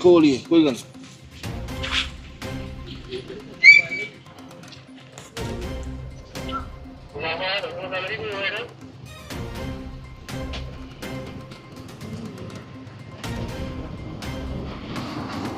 ਕੋਲ ਹੀ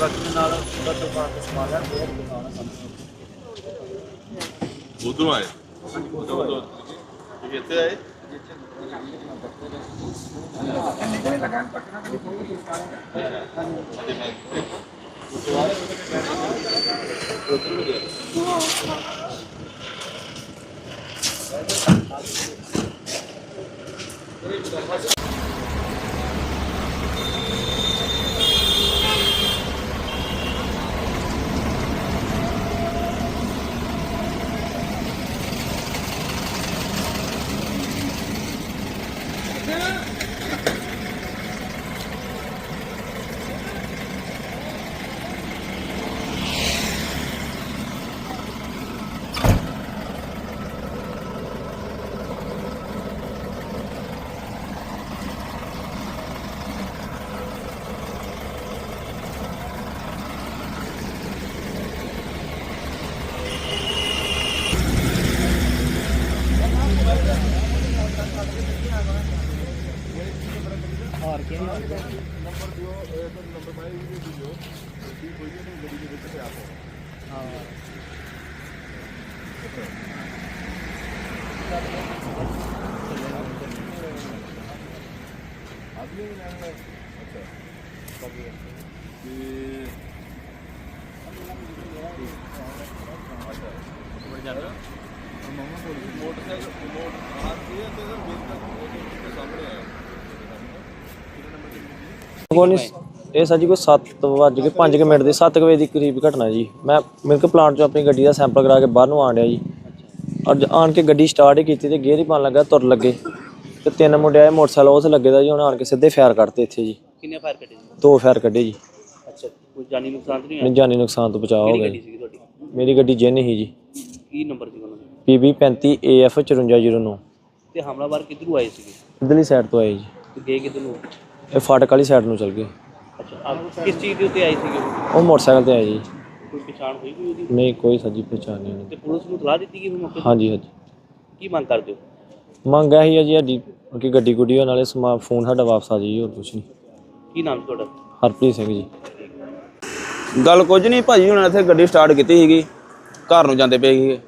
ഭക്തനാളും ഭക്തന്മാർക്ക് സമാധാനം വേർക്കുന്നതാണ് ഉദ്രമായി എത്രയായി और क्या नंबर दियो तो नंबर भाई ये दियो कि कोई नहीं गली के बीच में आप हो हां अभी नाम है अच्छा कभी ये अच्छा ਕੋਈ ਨਹੀਂ ਇਹ ਸਰ ਜੀ ਕੋਈ 7 ਵੱਜ ਕੇ 5 ਮਿੰਟ ਦੇ 7 ਵਜੇ ਦੀ ਕਰੀਬ ਘਟਨਾ ਜੀ। ਮੈਂ ਮਿਲਕ ਪਲਾਂਟ ਚੋਂ ਆਪਣੀ ਗੱਡੀ ਦਾ ਸੈਂਪਲ ਕਰਾ ਕੇ ਬਾਹਰ ਨੂੰ ਆਣ ਜੀ। ਅੱਜ ਆਣ ਕੇ ਗੱਡੀ ਸਟਾਰਟ ਹੀ ਕੀਤੀ ਤੇ ਗੇਅਰ ਹੀ ਪਾਣ ਲੱਗਾ ਤੁਰ ਲੱਗੇ। ਤੇ ਤਿੰਨ ਮੁੰਡੇ ਆਏ ਮੋਟਰਸਾਈਕਲ ਉਸ ਲੱਗੇ ਦਾ ਜੀ ਉਹਨਾਂ ਆਣ ਕੇ ਸਿੱਧੇ ਫਾਇਰ ਕੱਢਤੇ ਇੱਥੇ ਜੀ। ਕਿੰਨੇ ਫਾਇਰ ਕੱਢੇ ਜੀ? ਦੋ ਫਾਇਰ ਕੱਢੇ ਜੀ। ਅੱਛਾ ਕੋਈ ਜਾਨੀ ਨੁਕਸਾਨ ਤਾਂ ਨਹੀਂ ਨਹੀਂ ਜਾਨੀ ਨੁਕਸਾਨ ਤੋਂ ਬਚਾਅ ਹੋ ਗਿਆ ਮੇਰੀ ਗੱਡੀ ਜਿੰਨ ਹੀ ਜੀ। ਕੀ ਨੰਬਰ ਸੀ PB 35 AF 5409 ਤੇ ਹਮਲਾਵਰ ਕਿੱਧਰੋਂ ਆਏ ਸੀਗੇ? ਇਧਰਲੀ ਸਾਈਡ ਤੋਂ ਆਏ ਜੀ। ਤੇ ਗਏ ਕਿੱਧਰ ਨੂੰ? ਇਹ ਫਾਟਕ ਵਾਲੀ ਸਾਈਡ ਨੂੰ ਚਲ ਗਏ। ਅੱਛਾ ਆਪ ਕਿਸ ਚੀਜ਼ ਦੇ ਉੱਤੇ ਆਏ ਸੀਗੇ ਉਹ? ਉਹ ਮੋਟਰਸਾਈਕਲ ਤੇ ਆਏ ਜੀ। ਕੋਈ ਪਛਾਣ ਹੋਈ ਕੋਈ ਉਹਦੀ? ਨਹੀਂ ਕੋਈ ਸੱਜੀ ਪਛਾਣ ਨਹੀਂ ਉਹਨਾਂ ਤੇ ਪੁਲਿਸ ਨੂੰ ਸਲਾਹ ਦਿੱਤੀ ਕਿ ਵੀ ਮੌਕੇ ਹਾਂਜੀ ਹਾਂਜੀ। ਕੀ ਮੰਗ ਕਰਦੇ ਹੋ? ਮੰਗ ਇਹੀ ਹੈ ਜੀ ਸਾਡੀ ਕਿ ਗੱਡੀ ਗੁੱਡੀ ਹੋਣ ਨਾਲੇ ਸਮਾ ਫੋਨ ਸਾਡਾ ਵਾਪਸ ਆ ਜਾਈ ਹੋਰ ਕੁਛ ਨਹੀਂ। ਕੀ ਨਾਮ ਤੁਹਾਡਾ? ਹਰਪ੍ਰੀਤ ਸਿੰਘ ਜੀ। ਗੱਲ ਕੁਝ ਨਹੀਂ ਭਾਜੀ ਹੁਣ ਇੱਥੇ ਗੱਡੀ ਸਟਾਰਟ ਕੀਤੀ ਸੀਗੀ। ਘਰ ਨੂੰ ਜਾਂਦੇ ਪਏ ਸੀਗੇ।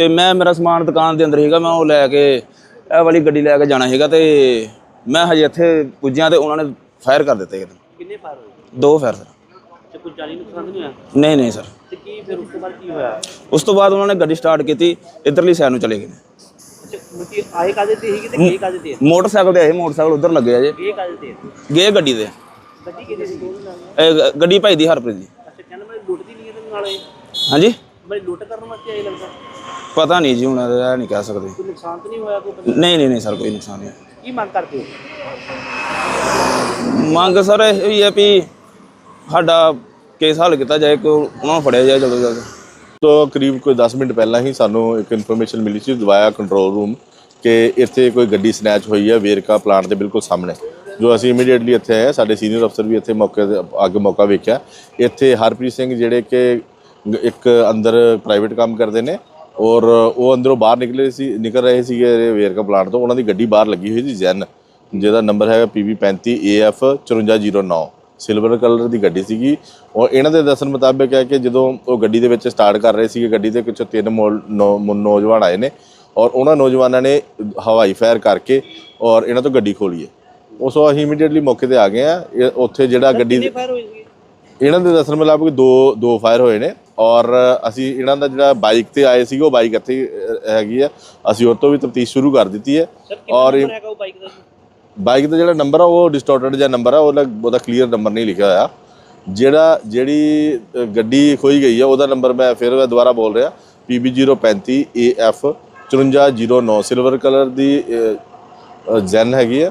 ਤੇ ਮੈਂ ਮੇਰਾ ਸਮਾਨ ਦੁਕਾਨ ਦੇ ਅੰਦਰ ਸੀਗਾ ਮੈਂ ਉਹ ਲੈ ਕੇ ਇਹ ਵਾਲੀ ਗੱਡੀ ਲੈ ਕੇ ਜਾਣਾ ਸੀਗਾ ਤੇ ਮੈਂ ਹਜੇ ਇੱਥੇ ਪੁੱਜਿਆ ਤੇ ਉਹਨਾਂ ਨੇ ਫਾਇਰ ਕਰ ਦਿੱਤੇ ਕਿਤੇ ਕਿੰਨੇ ਫਾਇਰ ਹੋਏ? ਦੋ ਫਾਇਰ ਸਰ। ਤੇ ਕੋਈ ਜਾਨੀ ਨੁਕਸਾਨ ਤਾਂ ਨਹੀਂ ਹੋਇਆ? ਨਹੀਂ ਨਹੀਂ ਸਰ। ਤੇ ਕੀ ਫਿਰ ਉਸ ਤੋਂ ਬਾਅਦ ਕੀ ਹੋਇਆ? ਉਸ ਤੋਂ ਬਾਅਦ ਉਹਨਾਂ ਨੇ ਗੱਡੀ ਸਟਾਰਟ ਕੀਤੀ ਇਧਰਲੀ ਸਾਈਡ ਨੂੰ ਚਲੇ ਗਏ। ਅੱਛਾ ਮੁਕੀ ਆਏ ਕਾਦੇ ਤੇ ਸੀਗੇ ਤੇ ਗਏ ਕਾਦੇ ਤੇ? ਮੋਟਰਸਾਈਕਲ ਤੇ ਆਏ ਮੋਟਰਸਾਈਕਲ ਉਧਰ ਲੱਗੇ ਆ ਜੇ। ਗਏ ਕਾਦੇ ਤੇ? ਗਏ ਗੱਡੀ ਗੱਡੀ ਕਿਹਦੀ ਸੀ? ਇਹ ਗ- ਗੱਡੀ ਭਾਈ ਦੀ ਹਰਪ੍ਰੀਤ ਦੀ। ਅੱਛਾ ਕਹਿੰਦਾ ਮੈਂ ਲੁੱਟਦੀ ਨਹੀਂ ਇਹਦੇ ਨਾਲ ਇਹ। ਹਾਂਜੀ? ਮੈਂ ਲੁੱਟ ਕਰਨ ਵਾਸਤੇ ਆਏ ਲੱਗਦਾ? ਪਤਾ ਨਹੀਂ ਜੀ ਹੁਣ ਇਹ ਨਹੀਂ ਕਹਿ ਸਕਦੇ। ਕੋਈ ਨੁਕਸਾਨ ਤਾਂ ਨਹੀਂ ਹੋਇਆ ਕੋਈ ਪਤਾ ਨਹੀਂ ਨਹੀਂ ਨਹੀਂ ਸਰ ਕੋਈ ਨੁਕਸਾਨ ਨਹੀਂ। ਕੀ ਮੰਗ ਕਰਦੇ ਹੋ? ਮੰਗ ਸਰ ਇਹ ਹੀ ਹੈ ਵੀ ਸਾਡਾ ਕੇਸ ਹੱਲ ਕੀਤਾ ਜਾਏ ਕਿ ਉਹਨਾਂ ਨੂੰ ਫੜਿਆ ਜਾਏ ਜਲਦ ਤੋਂ ਜਲਦ। ਤੋਂ ਕਰੀਬ ਕੋਈ 10 ਮਿੰਟ ਪਹਿਲਾਂ ਹੀ ਸਾਨੂੰ ਇੱਕ ਇਨਫੋਰਮੇਸ਼ਨ ਮਿਲੀ ਸੀ ਦਵਾਇਆ ਕੰਟਰੋਲ ਰੂਮ ਕਿ ਇੱਥੇ ਕੋਈ ਗੱਡੀ ਸਨੈਚ ਹੋਈ ਹੈ ਵੇਰਕਾ ਪਲਾਂਟ ਦੇ ਬਿਲਕੁਲ ਸਾਹਮਣੇ। ਜੋ ਅਸੀਂ ਇਮੀਡੀਏਟਲੀ ਇੱਥੇ ਆਏ ਸਾਡੇ ਸੀਨੀਅਰ ਅਫਸਰ ਵੀ ਇੱਥੇ ਮੌਕੇ ਤੇ ਅੱਗੇ ਮੌਕਾ ਵੇਖਿਆ। ਇੱਥੇ ਹਰਪ੍ਰੀਤ ਸਿੰਘ ਜਿਹੜੇ ਕਿ ਇੱਕ ਅੰਦਰ ਪ੍ਰਾਈਵੇਟ ਕੰਮ ਕਰਦੇ ਨੇ ਔਰ ਉਹ ਅੰਦਰੋਂ ਬਾਹਰ ਨਿਕਲੇ ਸੀ ਨਿਕਲ ਰਹੇ ਸੀਗੇ ਵੇਰਕਾ ਪਲਾਂਟ ਤੋਂ ਉਹਨਾਂ ਦੀ ਗੱਡੀ ਬਾਹਰ ਲੱਗੀ ਹੋਈ ਸੀ ਜੈਨ ਜਿਹਦਾ ਨੰਬਰ ਹੈਗਾ PB35 AF 5409 ਸਿਲਵਰ ਕਲਰ ਦੀ ਗੱਡੀ ਸੀਗੀ। ਔਰ ਇਹਨਾਂ ਦੇ ਦੱਸਣ ਮੁਤਾਬਕ ਹੈ ਕਿ ਜਦੋਂ ਉਹ ਗੱਡੀ ਦੇ ਵਿੱਚ ਸਟਾਰਟ ਕਰ ਰਹੇ ਸੀਗੇ ਗੱਡੀ ਦੇ ਪਿੱਛੋਂ ਤਿੰਨ ਨੌਜਵਾਨ ਆਏ ਨੇ ਔਰ ਉਹਨਾਂ ਨੌਜਵਾਨਾਂ ਨੇ ਹਵਾਈ ਫਾਇਰ ਕਰਕੇ ਔਰ ਇਹਨਾਂ ਤੋਂ ਗੱਡੀ ਖੋਲੀ ਹੈ। ਉਸ ਤੋਂ ਅਸੀਂ ਇਮੀਡੀਏਟਲੀ ਮੌਕੇ ਤੇ ਆ ਗਏ ਆ ਉੱਥੇ ਜਿਹੜਾ ਗੱਡੀ ਇਹਨਾਂ ਦੇ ਦੱਸਣ ਮੁਤਾਬਕ ਦੋ ਦੋ ਫਾਇਰ ਹੋਏ ਨੇ। ਔਰ ਅਸੀਂ ਇਹਨਾਂ ਦਾ ਜਿਹੜਾ ਬਾਈਕ ਤੇ ਆਏ ਸੀਗੇ ਉਹ ਬਾਈਕ ਇੱਥੇ ਹੈਗੀ ਆ। ਅਸੀਂ ਉਹ ਤੋਂ ਵੀ ਤਫਤੀਸ਼ ਸ਼ੁਰੂ ਕਰ ਦਿੱਤੀ ਹੈ। ਔਰ ਬਾਈਕ ਦਾ ਜਿਹੜਾ ਨੰਬਰ ਆ ਉਹ ਡਿਸਟੋਰਟਡ ਜਿਹਾ ਨੰਬਰ ਆ ਉਹਦਾ ਕਲੀਅਰ ਨੰਬਰ ਨਹੀਂ ਲਿਖਿਆ ਹੋਇਆ। ਜਿਹੜਾ ਜਿਹੜੀ ਗੱਡੀ ਖੋਈ ਗਈ ਆ ਉਹਦਾ ਨੰਬਰ ਮੈਂ ਫਿਰ ਦੁਬਾਰਾ ਬੋਲ ਰਿਹਾ। PB035 AF 5409 ਸਿਲਵਰ ਕਲਰ ਦੀ ਜੈਨ ਹੈਗੀ ਆ।